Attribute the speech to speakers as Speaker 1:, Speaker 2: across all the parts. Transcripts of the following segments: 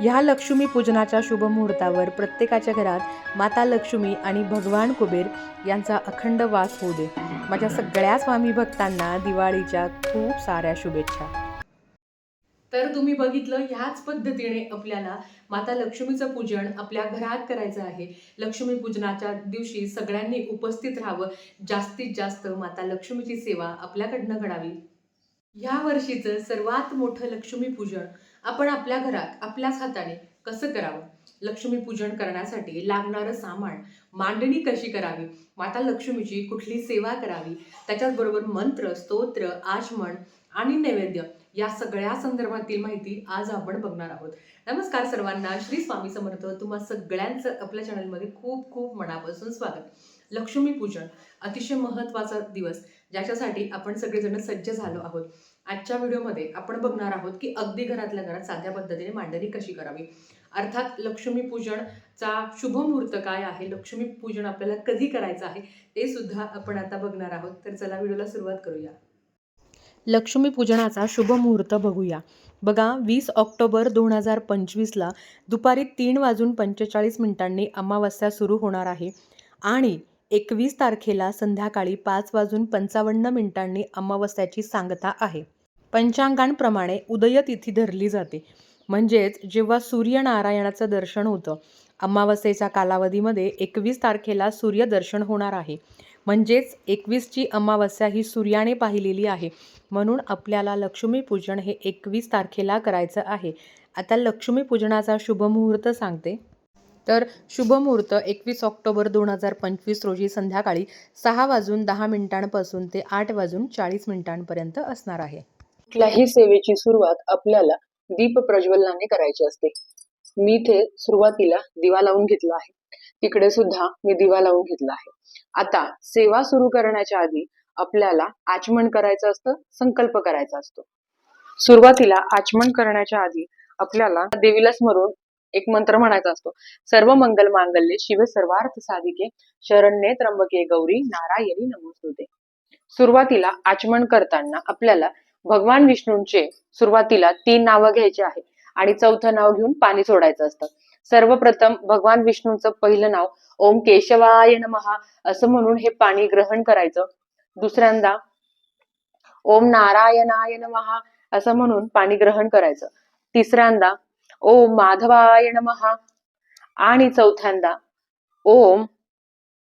Speaker 1: ह्या लक्ष्मी पूजनाच्या शुभ मुहूर्तावर प्रत्येकाच्या घरात माता लक्ष्मी आणि भगवान कुबेर यांचा अखंड वास होऊ दे. माझ्या सगळ्या स्वामी भक्तांना दिवाळीच्या खूप साऱ्या शुभेच्छा. तर तुम्ही बघितलं ह्याच पद्धतीने आपल्याला माता लक्ष्मीचं पूजन आपल्या घरात करायचं आहे. लक्ष्मी पूजनाच्या दिवशी सगळ्यांनी उपस्थित राहावं. जास्तीत जास्त माता लक्ष्मीची सेवा आपल्याकडनं घडावी. ह्या वर्षीचं सर्वात मोठं लक्ष्मी पूजन आपण आपल्या घरात आपल्याच हाताने कसं करावं? लक्ष्मीपूजन करण्यासाठी लागणारं सामान मांडणी कशी करावी? माता लक्ष्मीची कुठली सेवा करावी? त्याच्याचबरोबर मंत्र स्तोत्र आचमन आणि नैवेद्य या सगळ्या संदर्भातील माहिती आज आपण बघणार आहोत. नमस्कार सर्वांना. श्री स्वामी समर्थ तुम्हा सगळ्यांचं आपल्या चॅनलमध्ये खूप खूप मनापासून स्वागत. लक्ष्मीपूजन अतिशय महत्त्वाचा दिवस ज्याच्यासाठी आपण सगळेजण सज्ज झालो आहोत. आजच्या व्हिडिओमध्ये आपण बघणार आहोत की अगदी घरातल्या घरात साध्या पद्धतीने मांडणी कशी करावी? अर्थात लक्ष्मीपूजनचा शुभ मुहूर्त काय आहे? लक्ष्मीपूजन आपल्याला कधी करायचं आहे? ते सुद्धा आपण आता बघणार आहोत. तर चला व्हिडिओला सुरुवात करूया. लक्ष्मीपूजनाचा शुभ मुहूर्त बघूया. बघा वीस ऑक्टोबर दोन हजार पंचवीसला दुपारी तीन वाजून पंचेचाळीस मिनिटांनी अमावस्या सुरू होणार आहे आणि एकवीस तारखेला संध्याकाळी पाच वाजून पंचावन्न मिनिटांनी अमावस्याची सांगता आहे. पंचांगांप्रमाणे उदय तिथी धरली जाते. म्हणजेच जेव्हा सूर्यनारायणाचं दर्शन होतं अमावस्येच्या कालावधीमध्ये एकवीस तारखेला सूर्यदर्शन होणार आहे. म्हणजेच एकवीसची अमावस्या ही सूर्याने पाहिलेली आहे. म्हणून आपल्याला लक्ष्मीपूजन हे एकवीस तारखेला करायचं आहे. आता लक्ष्मीपूजनाचा शुभ मुहूर्त सांगते. तर शुभ मुहूर्त एकवीस ऑक्टोबर दोन हजार पंचवीस रोजी संध्याकाळी सहा वाजून दहा मिनिटांपासून ते आठ वाजून चाळीस मिनिटांपर्यंत असणार आहे.
Speaker 2: कुठल्याही सेवेची सुरुवात आपल्याला दीप प्रज्वलनाने करायची असते. मी इथे सुरुवातीला दिवा लावून घेतला आहे. तिकडे सुद्धा मी दिवा लावून घेतला आहे. आता सेवा सुरू करण्याच्या आधी आपल्याला आचमन करायचं असतं संकल्प करायचा असतो. सुरुवातीला आचमन करण्याच्या आधी आपल्याला देवीला स्मरून एक मंत्र म्हणायचा असतो. सर्व मंगल मांगल्ये शिव सर्वार्थ साधिके शरण्ये त्र्यंबके गौरी नारायणी नमोस्तुते. सुरुवातीला आचमन करताना आपल्याला भगवान विष्णूंचे सुरुवातीला तीन नावं घ्यायचे आहे आणि चौथं नाव घेऊन पाणी सोडायचं असतं. सर्वप्रथम भगवान विष्णूंचं पहिलं नाव ओम केशवाय नमहा असं म्हणून हे पाणी ग्रहण करायचं. दुसऱ्यांदा ओम नारायणाय नमहा असं म्हणून पाणी ग्रहण करायचं. तिसऱ्यांदा ओम माधवाय नमहा आणि चौथ्यांदा ओम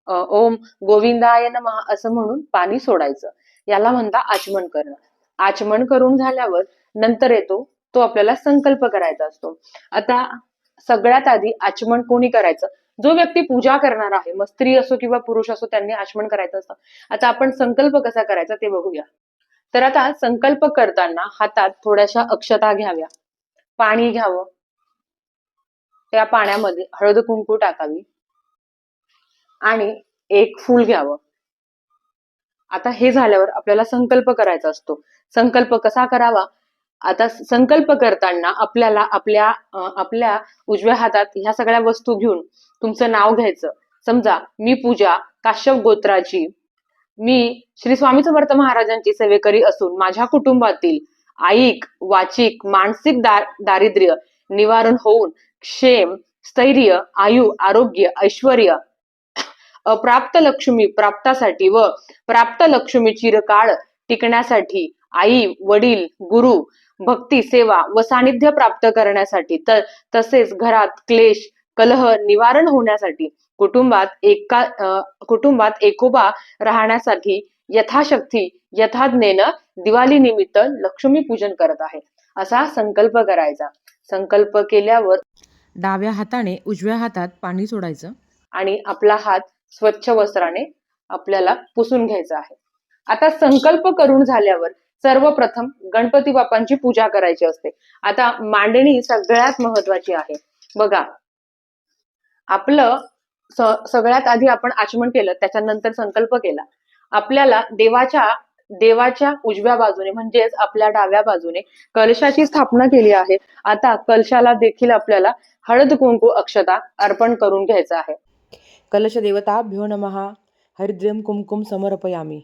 Speaker 2: ओम गोविंदाय नमहा असं म्हणून पाणी सोडायचं. याला म्हणता आचमन करणं. आचमन करून झाल्यावर नंतर येतो तो आपल्याला संकल्प करायचा असतो. आता सगळ्यात आधी आचमन कोणी करायचं? जो व्यक्ती पूजा करणार आहे मग स्त्री असो किंवा पुरुष असो त्यांनी आचमन करायचं असतं. आता आपण संकल्प कसा करायचा ते बघूया. तर आता संकल्प करताना हातात थोड्याशा अक्षता घ्याव्या. पाणी घ्यावं. त्या पाण्यामध्ये हळद कुंकू टाकावी. आणि एक फूल घ्यावं. आता हे झाल्यावर आपल्याला संकल्प करायचा असतो. संकल्प कसा करावा? आता संकल्प करताना आपल्याला आपल्या आपल्या उजव्या हातात ह्या सगळ्या वस्तू घेऊन तुमचं नाव घ्यायचं. समजा मी पूजा काश्यप गोत्राची मी श्री स्वामी समर्थ महाराजांची सेवेकरी असून माझ्या कुटुंबातील आईक वाचिक मानसिक दार दारिद्र्य निवारण होऊन क्षेम स्थैर्य आयु आरोग्य ऐश्वर अप्राप्त लक्ष्मी प्राप्तासाठी व प्राप्त लक्ष्मी चिरकाळ टिकण्यासाठी आई वडील गुरु भक्ती सेवा व सानिध्य प्राप्त करण्यासाठी. तर तसेच घरात क्लेश कलह निवारण होण्यासाठी कुटुंबात एका कुटुंबात एकोबा राहण्यासाठी यथाशक्ती यथाज्ञेनं दिवाळी निमित्त लक्ष्मी पूजन करत आहे. असा संकल्प करायचा. संकल्प केल्यावर
Speaker 1: डाव्या हाताने उजव्या हातात पाणी सोडायचं.
Speaker 2: आणि आपला हात स्वच्छ वस्त्राने आपल्याला पुसून घ्यायचं आहे. आता संकल्प करून झाल्यावर सर्वप्रथम गणपती बाप्पांची पूजा करायची असते. आता मांडणी सगळ्यात महत्वाची आहे. बघा आपलं सगळ्यात आधी आपण आचमन केलं त्याच्यानंतर संकल्प केला. आपल्याला देवाच्या देवाच्या उजव्या बाजूने म्हणजेच आपल्या डाव्या बाजूने कलशाची स्थापना केली आहे. आता कलशाला देखील आपल्याला हळद कुंकू अक्षता अर्पण करून घ्यायचं आहे.
Speaker 1: कलश नमहा नमः। हरिद्रम कुमकुम समर्पयामी।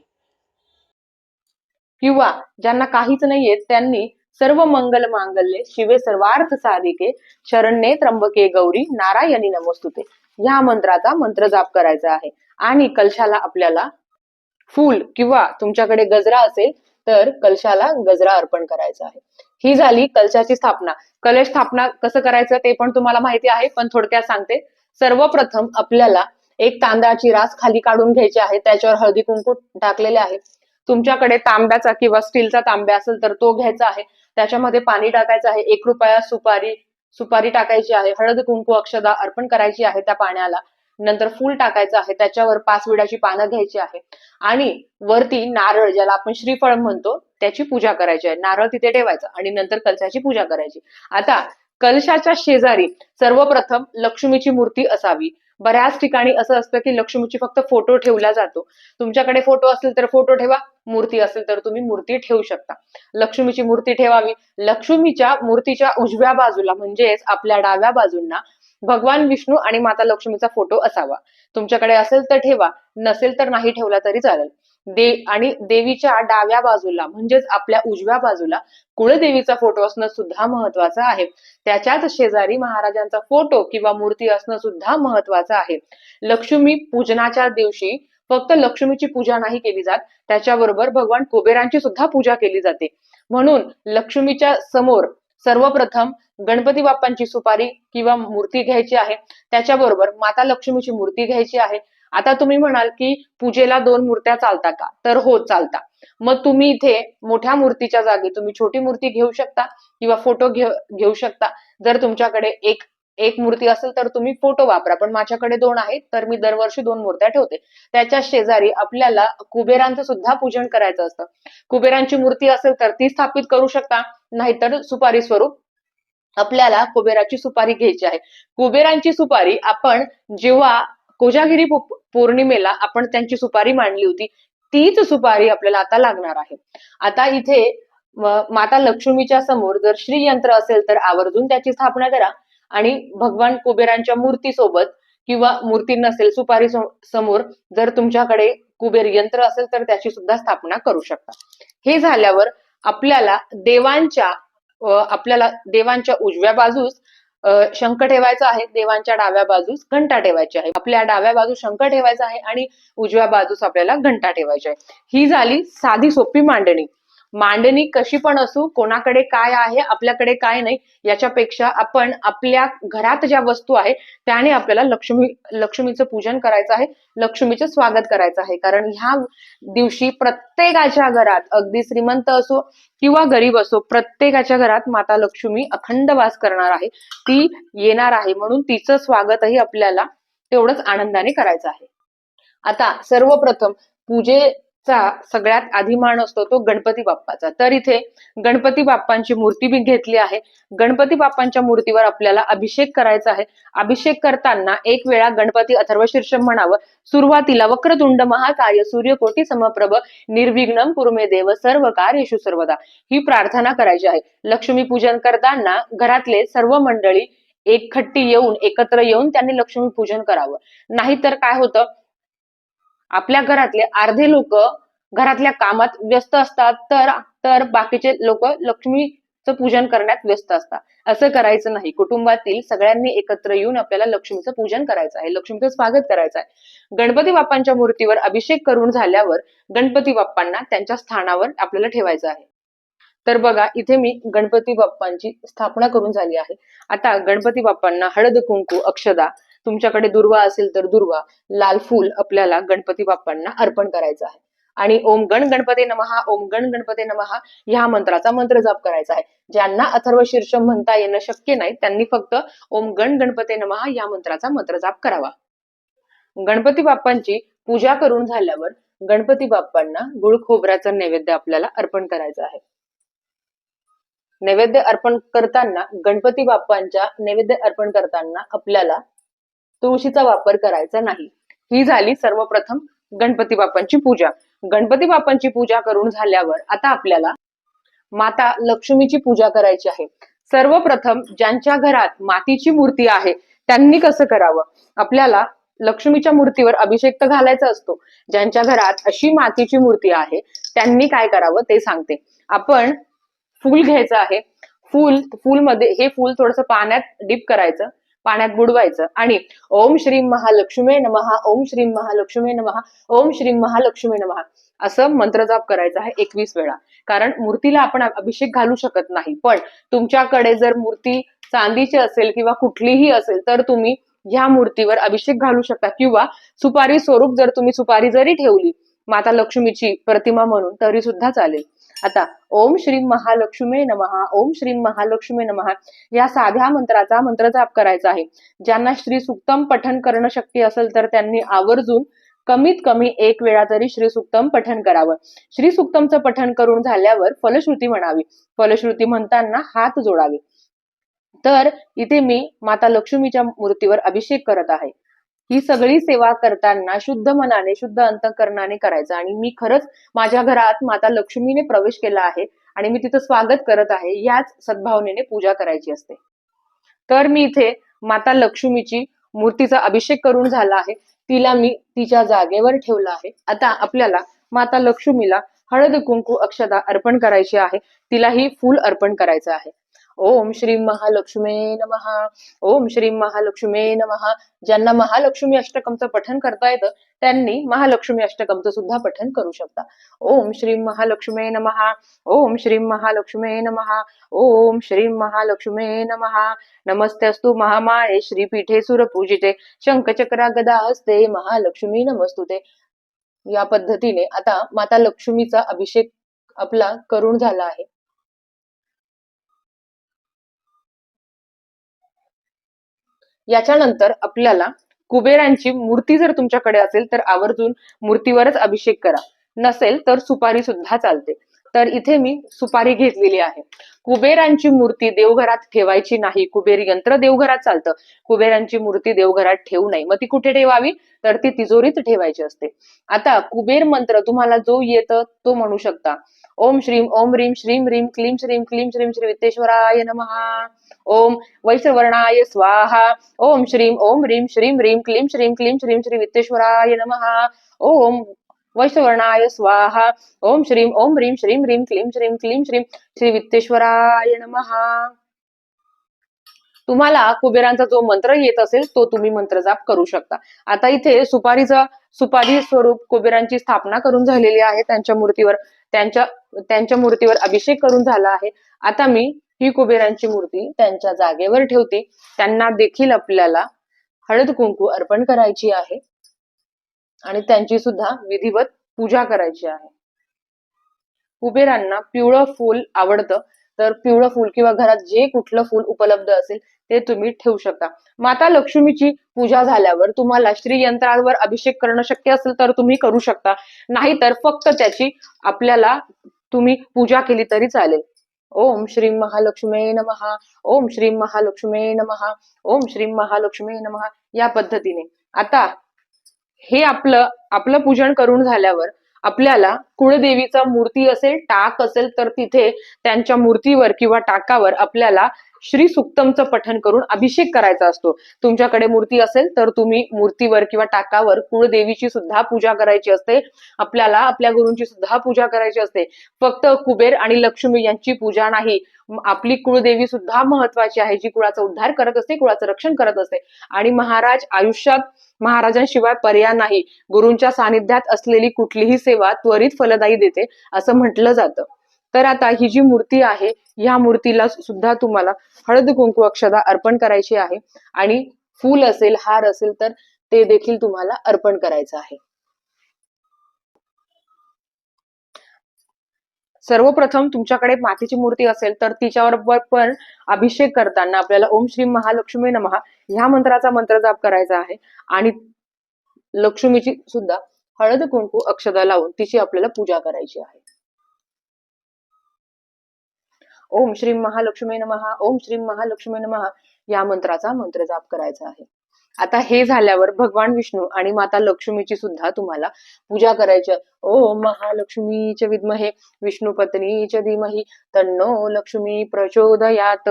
Speaker 2: किंवा ज्यांना काहीच नाहीये त्यांनी सर्व मंगल मांगल्ये शिवे सर्वार्थ साधिके शरण्ये त्र्यंबके गौरी नारायणी नमोस्तुते. ह्या मंत्राचा मंत्र जाप करायचा आहे. आणि कलशाला आपल्याला फूल किंवा तुमच्याकडे गजरा असेल तर कलशाला गजरा अर्पण करायचा आहे. ही झाली कलशाची स्थापना. कलश स्थापना कसं करायचं ते पण तुम्हाला माहिती आहे पण थोडक्यात सांगते. सर्वप्रथम आपल्याला एक तांदळाची रास खाली काढून घ्यायची आहे त्याच्यावर हळदी कुंकू टाकलेले आहे. तुमच्याकडे तांब्याचा किंवा स्टीलचा तांब्या असेल तर तो घ्यायचा आहे. त्याच्यामध्ये पाणी टाकायचं आहे एक रुपया सुपारी सुपारी टाकायची आहे हळद कुंकू अक्षदा अर्पण करायची आहे त्या पाण्याला. नंतर फूल टाकायचं आहे त्याच्यावर पाच विड्याची पानं घ्यायची आहे. आणि वरती नारळ ज्याला आपण श्रीफळ म्हणतो त्याची पूजा करायची आहे. नारळ तिथे ठेवायचं आणि नंतर कलशाची पूजा करायची. आता कलशाच्या शेजारी सर्वप्रथम लक्ष्मीची मूर्ती असावी. बऱ्याच ठिकाणी असं असतं की लक्ष्मीची फक्त फोटो ठेवला जातो. तुमच्याकडे फोटो असेल तर फोटो ठेवा मूर्ती असेल तर तुम्ही मूर्ती ठेवू शकता. लक्ष्मीची मूर्ती ठेवावी. लक्ष्मीच्या मूर्तीच्या उजव्या बाजूला म्हणजेच आपल्या डाव्या बाजूंना भगवान विष्णू आणि माता लक्ष्मीचा फोटो असावा. तुमच्याकडे असेल तर ठेवा नसेल तर नाही ठेवला तरी चालेल. दे आणि देवीच्या डाव्या बाजूला म्हणजेच आपल्या उजव्या बाजूला कुळदेवीचा फोटो असणं सुद्धा महत्वाचं आहे. त्याच्याच शेजारी महाराजांचा फोटो किंवा मूर्ती असणं सुद्धा महत्वाचं आहे. लक्ष्मी पूजनाच्या दिवशी फक्त लक्ष्मीची पूजा नाही केली जात त्याच्याबरोबर भगवान कुबेरांची सुद्धा पूजा केली जाते. म्हणून लक्ष्मीच्या समोर सर्वप्रथम गणपती बाप्पांची सुपारी किंवा मूर्ती घ्यायची आहे. त्याच्याबरोबर माता लक्ष्मीची मूर्ती घ्यायची आहे. आता तुम्ही म्हणाल की पूजेला दोन मूर्त्या चालता का? तर हो चालता. मग तुम्ही इथे मोठ्या मूर्तीच्या जागी तुम्ही छोटी मूर्ती घेऊ शकता किंवा फोटो घेऊ घेऊ शकता. जर तुमच्याकडे एक एक मूर्ती असेल तर तुम्ही फोटो वापरा. पण माझ्याकडे दोन आहेत तर मी दरवर्षी दोन मूर्त्या ठेवते. त्याच्या शेजारी आपल्याला कुबेरांचं सुद्धा पूजन करायचं असतं. कुबेरांची मूर्ती असेल तर ती स्थापित करू शकता. नाहीतर सुपारी स्वरूप आपल्याला कुबेराची सुपारी घ्यायची आहे. कुबेरांची सुपारी आपण जेव्हा कोजागिरी पौर्णिमेला आपण त्यांची सुपारी मांडली होती. तीच सुपारी आपल्याला आता लागणार आहे. आता इथे माता लक्ष्मीच्या समोर जर श्रीयंत्र असेल तर आवर्जून त्याची स्थापना करा. आणि भगवान कुबेरांच्या मूर्ती सोबत किंवा मूर्ती नसेल सुपारी समोर जर तुमच्याकडे कुबेर यंत्र असेल तर त्याची सुद्धा स्थापना करू शकता. हे झाल्यावर आपल्याला देवांच्या आपल्याला देवांच्या उजव्या बाजूस शंख ठेवायचा आहे देवांच्या डाव्या बाजूस घंटा ठेवायची आहे. आपल्या डाव्या बाजूस शंख ठेवायचा आहे आणि उजव्या बाजूस आपल्याला घंटा ठेवायची आहे. ही झाली साधी सोपी मांडणी. मांडणी कशी पण असू कोणाकडे काय आहे आपल्याकडे काय नाही याच्यापेक्षा आपण आपल्या घरात ज्या वस्तू आहे त्याने आपल्याला लक्ष्मी लक्ष्मीचं पूजन करायचं आहे लक्ष्मीचं स्वागत करायचं आहे. कारण ह्या दिवशी प्रत्येकाच्या घरात अगदी श्रीमंत असो किंवा गरीब असो प्रत्येकाच्या घरात माता लक्ष्मी अखंड वास करणार आहे. ती येणार आहे. म्हणून तिचं स्वागतही आपल्याला तेवढंच आनंदाने करायचं आहे. आता सर्वप्रथम पूजे चा सगळ्यात आधी मान असतो तो गणपती बाप्पाचा. तर इथे गणपती बाप्पांची मूर्ती मी घेतली आहे. गणपती बाप्पांच्या मूर्तीवर आपल्याला अभिषेक करायचा आहे. अभिषेक करताना एक वेळा गणपती अथर्व शीर्षम म्हणावं सुरुवातीला वक्रतुंड महाकाय सूर्यकोटी समप्रभ निर्विघ्नम कुरुमे देव सर्व कार्येषु सर्वदा. ही प्रार्थना करायची आहे. लक्ष्मी पूजन करताना घरातले सर्व मंडळी एकखट्टी येऊन एकत्र येऊन त्यांनी लक्ष्मी पूजन करावं. नाहीतर काय होतं? आपल्या घरातले अर्धे लोक घरातल्या कामात व्यस्त असतात तर तर बाकीचे लोक लक्ष्मीचं पूजन करण्यात व्यस्त असतात. असं करायचं नाही. कुटुंबातील सगळ्यांनी एकत्र येऊन आपल्याला लक्ष्मीचं पूजन करायचं आहे. लक्ष्मीचं स्वागत करायचं आहे. गणपती बाप्पांच्या मूर्तीवर अभिषेक करून झाल्यावर गणपती बाप्पांना त्यांच्या स्थानावर आपल्याला ठेवायचं आहे. तर बघा इथे मी गणपती बाप्पांची स्थापना करून झाली आहे. आता गणपती बाप्पांना हळद कुंकू अक्षदा तुमच्याकडे दुर्वा असेल तर दुर्वा. लाल फूल आपल्याला गणपती बाप्पांना अर्पण करायचं आहे. आणि ओम गण गणपती नमहा ओम गण गणपती नमहा ह्या मंत्राचा मंत्र जाप करायचा आहे. ज्यांना अथर्व शीर्ष म्हणता येणं शक्य नाही त्यांनी फक्त ओम गण गणपती नमहा या मंत्राचा मंत्र जाप करावा. गणपती बाप्पांची पूजा करून झाल्यावर गणपती बाप्पांना गुळ खोबऱ्याचा नैवेद्य आपल्याला अर्पण करायचं आहे. नैवेद्य अर्पण करताना गणपती बाप्पांच्या नैवेद्य अर्पण करताना आपल्याला तुळशीचा वापर करायचा नाही. ही झाली सर्वप्रथम गणपती बाप्पांची पूजा. गणपती बाप्पांची पूजा करून झाल्यावर आता आपल्याला माता लक्ष्मीची पूजा करायची आहे. सर्वप्रथम ज्यांच्या घरात मातीची मूर्ती आहे त्यांनी कसं करावं? आपल्याला लक्ष्मीच्या मूर्तीवर अभिषेक तर घालायचा असतो. ज्यांच्या घरात अशी मातीची मूर्ती आहे त्यांनी काय करावं ते सांगते. आपण फूल घ्यायचं आहे. फूल फूलमध्ये हे फूल थोडस पाण्यात डिप करायचं. पाण्यात बुडवायचं. आणि ओम श्री महालक्ष्मी नमहा ओम श्री महालक्ष्मी नमहा ओम श्री महालक्ष्मी नमहा असं मंत्र जाप करायचा आहे एकवीस वेळा. कारण मूर्तीला आपण अभिषेक घालू शकत नाही. पण तुमच्याकडे जर मूर्ती चांदीची असेल किंवा कुठलीही असेल तर तुम्ही ह्या मूर्तीवर अभिषेक घालू शकता. किंवा सुपारी स्वरूप जर तुम्ही सुपारी जरी ठेवली माता लक्ष्मीची प्रतिमा म्हणून तरी सुद्धा चालेल. आता ओम श्री महालक्ष्मी नमहा ओम श्री महालक्ष्मी नमहा या साध्या मंत्राचा मंत्र जाप करायचा आहे. ज्यांना श्री सुक्तम पठन करणं शक्य असेल तर त्यांनी आवर्जून कमीत कमी एक वेळा तरी श्री सुक्तम पठन करावं. श्री सुक्तमचं पठन करून झाल्यावर फलश्रुती म्हणावी. फलश्रुती म्हणताना हात जोडावे. तर इथे मी माता लक्ष्मीच्या मूर्तीवर अभिषेक करत आहे. ही सगळी सेवा करताना शुद्ध मनाने शुद्ध अंतकरणाने करायचं. आणि मी खरंच माझ्या घरात माता लक्ष्मीने प्रवेश केला आहे आणि मी तिचं स्वागत करत आहे याच सद्भावनेने पूजा करायची असते. तर मी इथे माता लक्ष्मीची मूर्तीचा अभिषेक करून झाला आहे. तिला मी तिच्या जागेवर ठेवलं आहे. आता आपल्याला माता लक्ष्मीला हळद कुंकू अक्षता अर्पण करायची आहे. तिलाही फूल अर्पण करायचं आहे. ओम श्री महालक्ष्मे नमहा ओम श्री महालक्ष्मे नमहा ज्यांना महालक्ष्मी अष्टकमचं पठन करता येतं त्यांनी महालक्ष्मी अष्टकमचं सुद्धा पठन करू शकता. ओम श्री महालक्ष्मे नमहा ओम श्री महालक्ष्मे नमहा ओम श्री महालक्ष्मे नमहा नमस्तेस्तु महामाये श्रीपीठे सुरपूजिते शंखचक्रा गदा हस्ते महालक्ष्मी नमस्तुते. या पद्धतीने आता माता लक्ष्मीचा अभिषेक आपला करून झाला आहे. याच्यानंतर आपल्याला कुबेरांची मूर्ती जर तुमच्याकडे असेल तर आवर्जून मूर्तीवरच अभिषेक करा. नसेल तर सुपारी सुद्धा चालते. तर इथे मी सुपारी घेतलेली आहे. कुबेरांची मूर्ती देवघरात ठेवायची नाही. कुबेर यंत्र देवघरात चालतं. कुबेरांची मूर्ती देवघरात ठेवू नये. मग ती कुठे ठेवावी? तर ती तिजोरीत ठेवायची असते. आता कुबेर मंत्र तुम्हाला जो येतं तो म्हणू शकता. ओम श्रीम ओम ह्रीम श्रीम ह्रीम क्लीम श्रीम क्लीम श्रीम श्री वित्तेश्वराय नमहा ओम वैश्रवर्णाय स्वाहा। ओम श्रीम ओम ह्रीम श्रीम ह्रीम क्लीम श्रीम क्लीम श्रीम श्री वित्तेश्वराय नमहा ओम वैश्रवर्णाय स्वाहा। ओम श्रीम ओम ह्रीम श्रीम ह्रीम क्लीम श्रीम क्लीम श्रीम श्री वित्तेश्वराय नमहा तुम्हाला कुबेरांचा जो मंत्र येत असेल तो तुम्ही मंत्र जाप करू शकता. आता इथे सुपारीचा सुपारी स्वरूप कुबेरांची स्थापना करून झालेली आहे. त्यांच्या मूर्तीवर त्यांच्या त्यांच्या मूर्तीवर अभिषेक करून झाला आहे. आता मी ही कुबेरांची मूर्ती त्यांच्या जागेवर ठेवते. त्यांना देखील आपल्याला हळद कुंकू अर्पण करायची आहे. आणि त्यांची सुद्धा विधिवत पूजा करायची आहे. कुबेरांना पिवळं फूल आवडतं. तर पिवळं फुल किंवा घरात जे कुठलं फूल उपलब्ध असेल ते तुम्ही ठेवू शकता. माता लक्ष्मीची पूजा झाल्यावर तुम्हाला श्री यंत्रावर अभिषेक करणं शक्य असेल तर तुम्ही करू शकता. नाहीतर फक्त त्याची आपल्याला तुम्ही पूजा केली तरी चालेल. ओम श्री महालक्ष्मी नमहा ओम श्री महालक्ष्मी नमहा ओम श्री महालक्ष्मी नमहा या पद्धतीने. आता हे आपलं आपलं पूजन करून झाल्यावर आपल्याला कुळदेवीचा मूर्ती असेल टाक असेल तर तिथे त्यांच्या मूर्तीवर किंवा टाकावर आपल्याला श्री सुक्तमचं पठन करून अभिषेक करायचा असतो. तुमच्याकडे मूर्ती असेल तर तुम्ही मूर्तीवर किंवा टाकावर कुळदेवीची सुद्धा पूजा करायची असते. आपल्याला आपल्या गुरूंची सुद्धा पूजा करायची असते. फक्त कुबेर आणि लक्ष्मी यांची पूजा नाही. आपली कुळदेवी सुद्धा महत्वाची आहे जी कुळाचा उद्धार करत असते कुळाचं रक्षण करत असते. आणि महाराज आयुष्यात महाराजांशिवाय पर्याय नाही. गुरूंच्या सानिध्यात असलेली कुठलीही सेवा त्वरित फलदायी देते असं म्हटलं जातं. तर आता ही जी मूर्ती आहे ह्या मूर्तीला सुद्धा तुम्हाला हळद कुंकू अक्षदा अर्पण करायची आहे. आणि फूल असेल हार असेल तर ते देखील तुम्हाला अर्पण करायचं आहे. सर्वप्रथम तुमच्याकडे मातीची मूर्ती असेल तर तिच्यावर पण अभिषेक करताना आपल्याला ओम श्री महालक्ष्मी नमहा ह्या मंत्राचा मंत्र जाप करायचा आहे. आणि लक्ष्मीची सुद्धा हळद कुंकू अक्षदा लावून तिची आपल्याला पूजा करायची आहे. ओम श्री महालक्ष्मी नमहा ओम श्री महालक्ष्मी नमहा या मंत्राचा मंत्र जाप करायचा आहे. आता हे झाल्यावर भगवान विष्णू आणि माता लक्ष्मीची सुद्धा तुम्हाला पूजा करायची. आहे. ओम महालक्ष्मीच्या विद्महे विष्णू पत्नीच धीमहि तन्नो लक्ष्मी प्रचोदयात.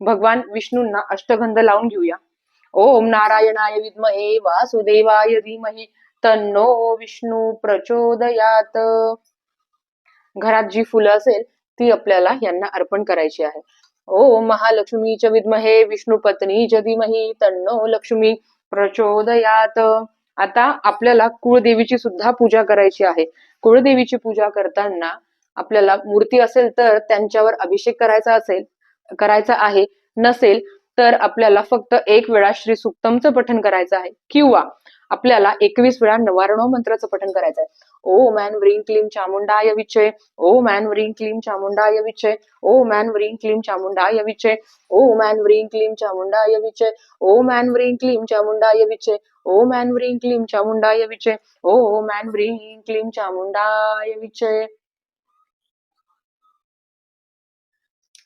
Speaker 2: भगवान विष्णूंना अष्टगंध लावून घेऊया. ओम नारायणाय विद्महे वासुदेवाय धीमहि तन्नो विष्णू प्रचोदयात. घरात जी फुलं असेल ती आपल्याला यांना अर्पण करायची आहे. ओम महालक्ष्मीच्या विद्महे विष्णू पत्नी च धीमही तन्नो लक्ष्मी प्रचोदयात. आता आपल्याला कुळदेवीची सुद्धा पूजा करायची आहे. कुळदेवीची पूजा करताना आपल्याला मूर्ती असेल तर त्यांच्यावर अभिषेक करायचा असेल करायचा आहे. नसेल तर आपल्याला फक्त एक वेळा श्री सुक्तमचं पठण करायचं आहे. किंवा आपल्याला एकवीस वेळा नवारणव मंत्राचं पठण करायचं आहे. ओ मॅन व्रीं क्लीम चामुंडाय विचय ओ मॅन व्रीं क्लीम चामुंडाय विचय ओ मॅन व्रीं क्लीम चामुंडाय विचय ओ मॅन व्रीं क्लीम चामुंडाय विचय ओ मॅन व्रीं क्लीम चामुंडाय विचय ओ मॅन व्रीं क्लीम चामुंडाय विचय ओ मॅन व्रीं क्लीम चामुंडाय विचय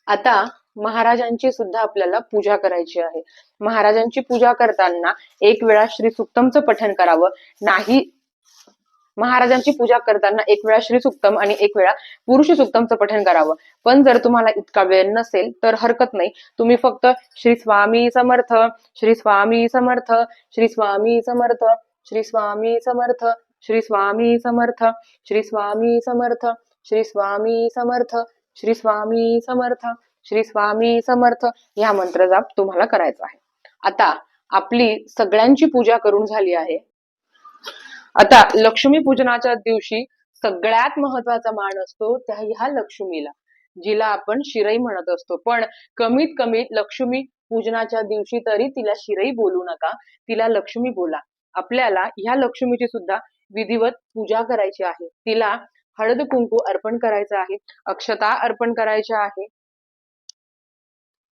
Speaker 2: आता महाराजांची सुद्धा आपल्याला पूजा करायची आहे. महाराजांची पूजा करताना एक वेळा श्री सुक्तमचं पठण करावं. नाही महाराजांची पूजा करताना एक वेळा श्री सुक्तम आणि एक वेळा पुरुष सुक्तमचं पठण करावं. पण जर तुम्हाला इतका वेळ नसेल तर हरकत नाही. तुम्ही फक्त श्री स्वामी समर्थ श्री स्वामी समर्थ श्री स्वामी समर्थ श्री स्वामी समर्थ श्री स्वामी समर्थ श्री स्वामी समर्थ श्री स्वामी समर्थ श्री स्वामी समर्थ श्री स्वामी समर्थ ह्या मंत्र जाप तुम्हाला करायचा आहे. आता आपली सगळ्यांची पूजा करून झाली आहे. आता लक्ष्मी पूजनाच्या दिवशी सगळ्यात महत्त्वाचा मान असतो त्या ह्या लक्ष्मीला जिला आपण शिरई म्हणत असतो. पण कमीत कमी लक्ष्मी पूजनाच्या दिवशी तरी तिला शिरई बोलू नका तिला लक्ष्मी बोला. आपल्याला ह्या लक्ष्मीची सुद्धा विधिवत पूजा करायची आहे. तिला हळद कुंकू अर्पण करायचं आहे अक्षता अर्पण करायच्या आहे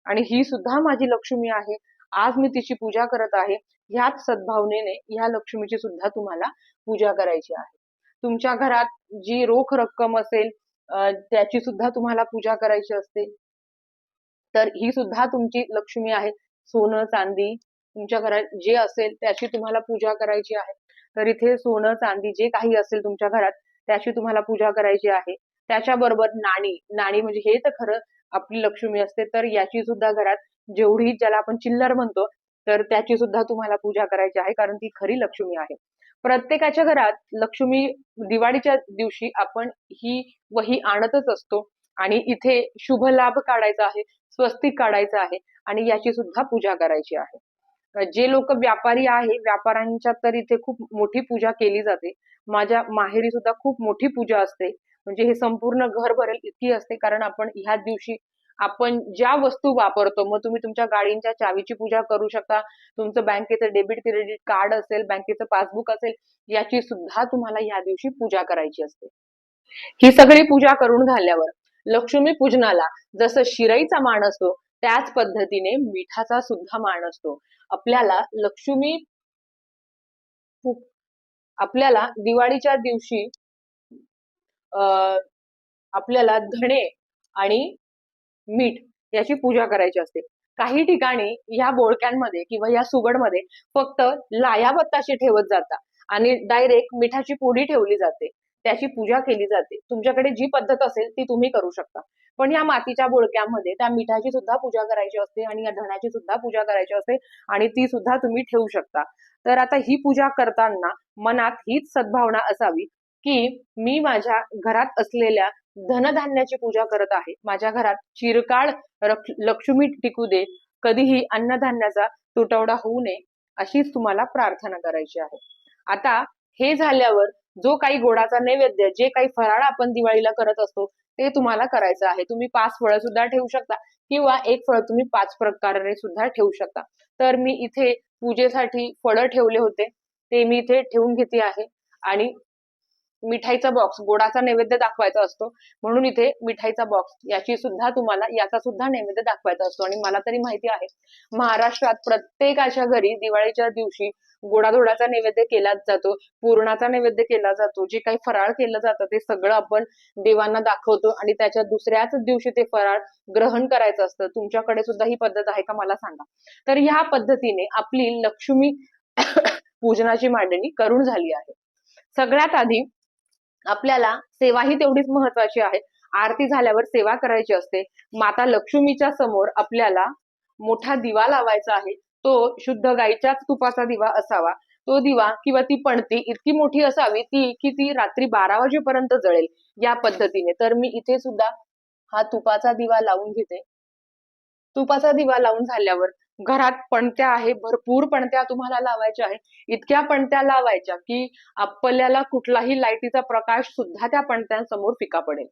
Speaker 2: आणि ही सुद्धा माझी लक्ष्मी आहे. आज मी तिची पूजा करत आहे. ह्याच सद्भावनेने ह्या लक्ष्मीची सुद्धा तुम्हाला पूजा करायची आहे. तुमच्या घरात जी रोख रक्कम असेल त्याची सुद्धा तुम्हाला पूजा करायची असते. तर ही सुद्धा तुमची लक्ष्मी आहे. सोनं चांदी तुमच्या घरात जे असेल त्याची तुम्हाला पूजा करायची आहे. तर इथे सोनं चांदी जे काही असेल तुमच्या घरात त्याची तुम्हाला पूजा करायची आहे. त्याच्याबरोबर नाणी. नाणी म्हणजे हे तर खरं आपली लक्ष्मी असते तर याची सुद्धा घरात जेवढी ज्याला आपण चिल्लर म्हणतो तर त्याची सुद्धा तुम्हाला पूजा करायची आहे कारण ती खरी लक्ष्मी आहे. प्रत्येकाच्या घरात लक्ष्मी दिवाळीच्या दिवशी आपण ही वही आणतच असतो आणि इथे शुभ लाभ काढायचा आहे स्वस्तिक काढायचा आहे आणि याची सुद्धा पूजा करायची आहे. जे लोक व्यापारी आहे व्यापाऱ्यांच्या तर इथे खूप मोठी पूजा केली जाते. माझ्या माहेरी सुद्धा खूप मोठी पूजा असते. म्हणजे हे संपूर्ण घर भरेल इतकी असते कारण आपण ह्या दिवशी आपण ज्या वस्तू वापरतो मग तुम्ही तुमच्या गाडींच्या चावीची पूजा करू शकता तुमचं बँकेचं डेबिट क्रेडिट कार्ड असेल बँकेचं पासबुक असेल याची सुद्धा तुम्हाला या दिवशी पूजा करायची असते. ही सगळी पूजा करून झाल्यावर लक्ष्मी पूजनाला जसं शिरईचा मान असतो त्याच पद्धतीने मिठाचा सुद्धा मान असतो. आपल्याला लक्ष्मी आपल्याला दिवाळीच्या दिवशी आपल्याला धणे आणि मीठ याची पूजा करायची असते. काही ठिकाणी या बोळक्यांमध्ये किंवा या सुगडमध्ये फक्त लायाबत्ताशी ठेवत जातात आणि डायरेक्ट मिठाची पुडी ठेवली जाते. त्याची पूजा केली जाते. तुमच्याकडे जी पद्धत असेल ती तुम्ही करू शकता. पण या मातीच्या बोळक्यामध्ये त्या मिठाची सुद्धा पूजा करायची असते आणि या धण्याची सुद्धा पूजा करायची असते आणि ती सुद्धा तुम्ही ठेवू शकता. तर आता ही पूजा करताना मनात हीच सद्भावना असावी. की मी माझ्या घरात असलेल्या धनधान्याची पूजा करत आहे. माझ्या घरात चिरकाळ लक्ष्मी टिकू दे. कधीही अन्नधान्याचा तुटवडा होऊ नये अशीच तुम्हाला प्रार्थना करायची आहे. आता हे झाल्यावर जो काही गोडाचा नैवेद्य जे काही फराळ आपण दिवाळीला करत असतो ते तुम्हाला करायचं आहे. तुम्ही पाच फळं सुद्धा ठेवू शकता किंवा एक फळ तुम्ही पाच प्रकारे सुद्धा ठेवू शकता. तर मी इथे पूजेसाठी फळं ठेवले होते. ते मी इथे ठेवून घेते आहे. आणि मिठाईचा बॉक्स गोडाचा नैवेद्य दाखवायचा असतो. म्हणून इथे मिठाईचा बॉक्स याची सुद्धा तुम्हाला याचा सुद्धा नैवेद्य दाखवायचा असतो. आणि मला तरी माहिती आहे महाराष्ट्रात प्रत्येकाच्या घरी दिवाळीच्या दिवशी गोडाधोडाचा नैवेद्य केलाच जातो पूर्णाचा नैवेद्य केला जातो जे काही फराळ केलं जातं ते सगळं आपण देवांना दाखवतो आणि त्याच्या दुसऱ्याच दिवशी ते फराळ ग्रहण करायचं असतं. तुमच्याकडे सुद्धा ही पद्धत आहे का मला सांगा. तर ह्या पद्धतीने आपली लक्ष्मी पूजनाची मांडणी करून झाली आहे. सगळ्यात आधी आपल्याला सेवा ही तेवढीच महत्वाची आहे. आरती झाल्यावर सेवा करायची असते. माता लक्ष्मीच्या समोर आपल्याला मोठा दिवा लावायचा आहे. तो शुद्ध गाईच्याच तुपाचा दिवा असावा. तो दिवा किंवा ती पणती इतकी मोठी असावी ती की ती रात्री बारा वाजेपर्यंत जळेल या पद्धतीने. तर मी इथे सुद्धा हा तुपाचा दिवा लावून घेते. तुपाचा दिवा लावून झाल्यावर घरात पणत्या आहे भरपूर पणत्या तुम्हाला लावायच्या आहे इतक्या पणत्या लावायच्या की आपल्याला कुठलाही लाईटीचा प्रकाश सुद्धा त्या पणत्यांसमोर फिका पडेल.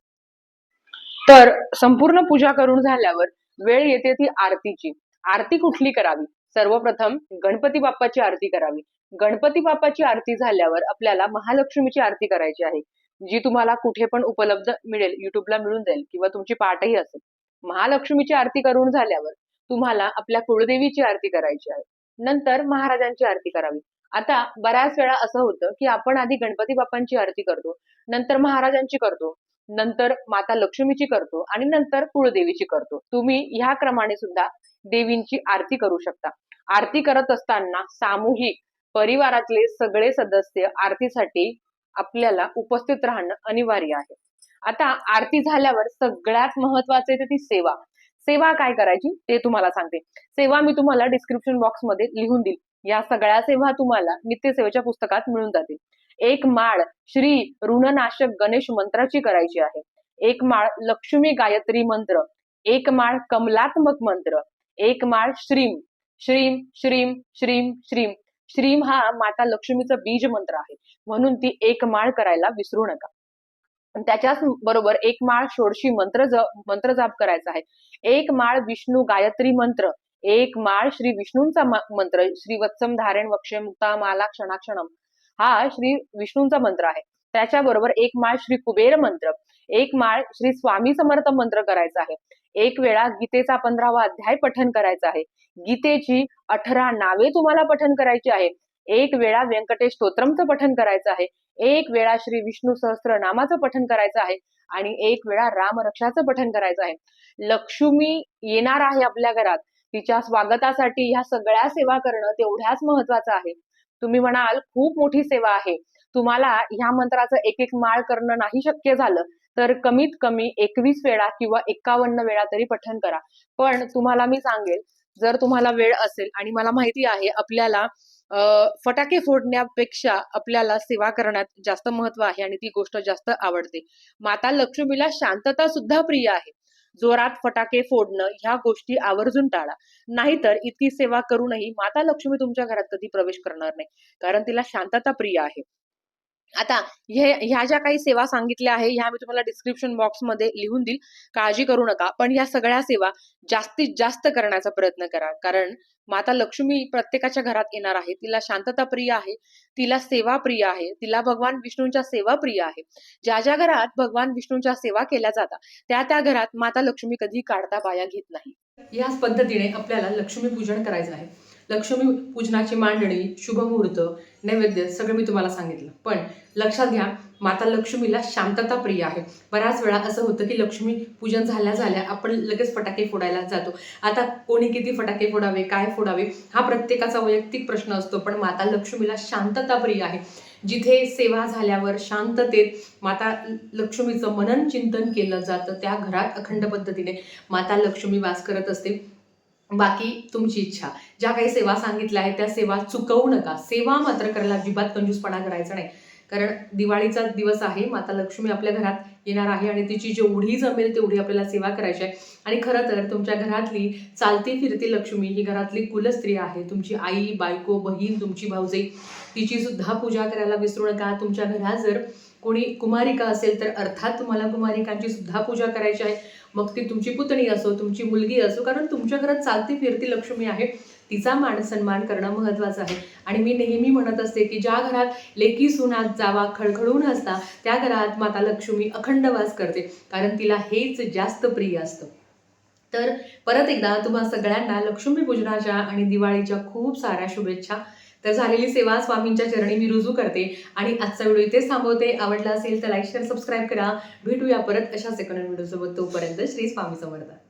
Speaker 2: तर संपूर्ण पूजा करून झाल्यावर वेळ येते ती आरतीची. आरती कुठली करावी? सर्वप्रथम गणपती बाप्पाची आरती करावी. गणपती बाप्पाची आरती झाल्यावर आपल्याला महालक्ष्मीची आरती करायची आहे जी तुम्हाला कुठे पण उपलब्ध मिळेल युट्यूबला मिळून जाईल किंवा तुमची पाठही असेल. महालक्ष्मीची आरती करून झाल्यावर तुम्हाला आपल्या कुळदेवीची आरती करायची आहे. नंतर महाराजांची आरती करावी. आता बऱ्याच वेळा असं होतं की आपण आधी गणपती बाप्पांची आरती करतो नंतर महाराजांची करतो नंतर माता लक्ष्मीची करतो आणि नंतर कुळदेवीची करतो. तुम्ही ह्या क्रमाने सुद्धा देवींची आरती करू शकता. आरती करत असताना सामूहिक परिवारातले सगळे सदस्य आरतीसाठी आपल्याला उपस्थित राहणं अनिवार्य आहे. आता आरती झाल्यावर सगळ्यात महत्त्वाचे ते ती सेवा. सेवा काय करायची ते तुम्हाला सांगते. सेवा मी तुम्हाला डिस्क्रिप्शन बॉक्समध्ये लिहून देईल. या सगळ्या सेवा तुम्हाला नित्यसेवेच्या पुस्तकात मिळून जातील. एक माळ श्री ऋणनाशक गणेश मंत्राची करायची आहे. एक माळ लक्ष्मी गायत्री मंत्र. एक माळ कमलात्मक मंत्र. एक माळ श्रीम. श्रीम श्रीम श्रीम श्रीम. श्रीम हा माता लक्ष्मीचं बीज मंत्र आहे. म्हणून ती एक माळ करायला विसरू नका. त्याच्याच बरोबर एक माळ षोडशी मंत्र मंत्र जाप करायचा आहे. एक माळ विष्णू गायत्री मंत्र. एक माळ श्री विष्णूंचा मंत्र. श्री वत्सम धारण वक्षे मुक्ता माला क्षणाक्षणम. हा श्री विष्णूंचा मंत्र आहे. त्याच्याबरोबर एक माळ श्री कुबेर मंत्र. एक माळ श्री स्वामी समर्थ मंत्र करायचा आहे. एक वेळा गीतेचा पंधरावा अध्याय पठन करायचा आहे. गीतेची अठरा नावे तुम्हाला पठन करायची आहे. एक वेळा व्यंकटेश स्तोत्रमचं पठन करायचं आहे. एक वेळा श्री विष्णू सहस्त्र नामाचं पठन करायचं आहे. आणि एक वेळा रामरक्षाचं पठन करायचं आहे. लक्ष्मी येणार आहे आपल्या घरात. तिच्या स्वागतासाठी ह्या सगळ्या सेवा करणं तेवढ्याच महत्वाचं आहे. तुम्ही म्हणाल खूप मोठी सेवा आहे. तुम्हाला ह्या मंत्राचं एक एक माळ करणं नाही शक्य झालं तर कमीत कमी एकवीस वेळा किंवा एक्कावन्न वेळा तरी पठन करा. पण तुम्हाला मी सांगेल जर तुम्हाला वेळ असेल आणि मला माहिती आहे आपल्याला फटाके फोडण्यापेक्षा आपल्याला सेवा करण्यात जास्त महत्त्व आहे आणि ती गोष्ट जास्त आवडते. माता लक्ष्मीला शांतता सुद्धा प्रिय आहे. जोरात फटाके फोडणं ह्या गोष्टी आवर्जून टाळा. नाहीतर इतकी सेवा करूनही माता लक्ष्मी तुमच्या घरात कधी प्रवेश करणार नाही. कारण तिला शांतता प्रिय आहे. आता हे ह्या ज्या काही सेवा सांगितल्या आहे ह्या मी तुम्हाला डिस्क्रिप्शन बॉक्समध्ये लिहून देईल. काळजी करू नका पण या सगळ्या सेवा जास्तीत जास्त करण्याचा प्रयत्न करा. कारण माता लक्ष्मी प्रत्येकाच्या घरात येणार आहे. तिला शांतता प्रिय आहे. तिला सेवा प्रिय आहे. तिला भगवान विष्णूंच्या सेवा प्रिय आहे. ज्या ज्या घरात भगवान विष्णूंच्या सेवा केल्या जातात त्या त्या घरात माता लक्ष्मी कधी काढता पाया घेत नाही.
Speaker 1: याच पद्धतीने आपल्याला लक्ष्मी पूजन करायचं आहे. लक्ष्मी पूजनाची मांडणी शुभमुहूर्त नैवेद्य सगळं मी तुम्हाला सांगितलं. पण लक्षात घ्या माता लक्ष्मीला शांतता प्रिय आहे. बऱ्याच वेळा असं होतं की लक्ष्मी पूजन झाल्या झाल्या आपण लगेच फटाके फोडायला जातो. आता कोणी किती फटाके फोडावे काय फोडावे हा प्रत्येकाचा वैयक्तिक प्रश्न असतो पण माता लक्ष्मीला शांतता प्रिय आहे. जिथे सेवा झाल्यावर शांततेत माता लक्ष्मीचं मनन चिंतन केलं जातं त्या घरात अखंड पद्धतीने माता लक्ष्मी वास करत असते. बाकी तुमची इच्छा. ज्या काही सेवा सांगितल्या आहेत त्या सेवा चुकवू नका. सेवा मात्र करायला अजिबात कंजूसपणा करायचा नाही. कारण दिवाळीचा दिवस आहे माता लक्ष्मी आपल्या घरात येणार आहे आणि तिची जेवढी जमेल तेवढी आपल्याला सेवा करायची आहे. आणि खरं तर तुमच्या घरातली चालती फिरती लक्ष्मी ही घरातली कुलस्त्री आहे. तुमची आई बायको बहीण तुमची भाऊजाई तिची सुद्धा पूजा करायला विसरू नका. तुमच्या घरात जर कोणी कुमारिका असेल तर अर्थात तुम्हाला कुमारिकांची सुद्धा पूजा करायची आहे. मग ती तुमची पुतणी असो तुमची मुलगी असो कारण तुमच्या घरात चालती फिरती लक्ष्मी आहे तिचा मान सन्मान करणं महत्त्वाचं आहे. आणि मी नेहमी म्हणत असते की ज्या घरात लेकी सुनात जावा खळखळून असता त्या घरात माता लक्ष्मी अखंड वास करते कारण तिला हेच जास्त प्रिय असतं. तर परत एकदा तुम्हा सगळ्यांना लक्ष्मीपूजनाच्या आणि दिवाळीच्या खूप साऱ्या शुभेच्छा तर झालेली सेवा स्वामींच्या चरणी मी रुजू करते आणि आजचा व्हिडिओ इथेच थांबवते. आवडला असेल तर लाईक शेअर सबस्क्राईब करा. भेटूया परत अशा सेकंड व्हिडिओसोबत. तोपर्यंत श्री स्वामी समर्थ.